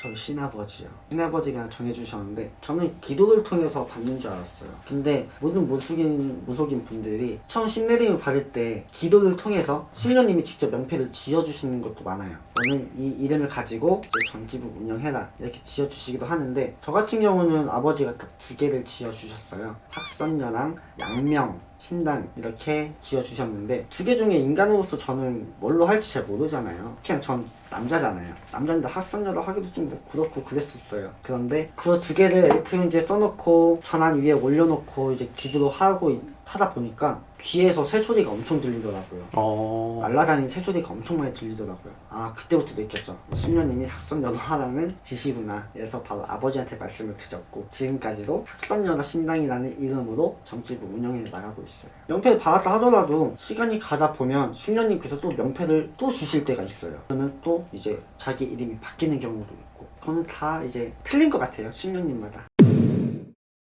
저희 신아버지요. 신아버지가 정해주셨는데 저는 기도를 통해서 받는 줄 알았어요. 근데 모든 무속인 무속인 분들이 처음 신내림을 받을 때 기도를 통해서 신령님이 직접 명패를 지어주시는 것도 많아요. 너는 이 이름을 가지고 전지부 운영해라 이렇게 지어주시기도 하는데 저 같은 경우는 아버지가 딱 두 개를 지어주셨어요. 학선녀랑 양명 신당 이렇게 지어주셨는데 두 개 중에 인간으로서 저는 뭘로 할지 잘 모르잖아요. 특히나 전 남자잖아요. 남자인데 학선녀로 하기도 좀 뭐 그렇고 그랬었어요. 그런데 그 두 개를 F4용지에 써놓고 전환 위에 올려놓고 이제 기도로 하고 이- 하다 보니까 귀에서 새소리가 엄청 들리더라고요. 어. 날라다니는 새소리가 엄청 많이 들리더라고요. 아 그때부터 느꼈죠. 신녀님이 학선녀로 하라는 지시구나. 그래서 바로 아버지한테 말씀을 드렸고 지금까지도 학선녀라 신당이라는 이름으로 점집을 운영해 나가고 있어요. 명패를 받았다 하더라도 시간이 가다 보면 신녀님께서 또 명패를 또 주실 때가 있어요. 그러면 또 이제 자기 이름이 바뀌는 경우도 있고 그거는 다 이제 틀린 것 같아요. 신녀님마다.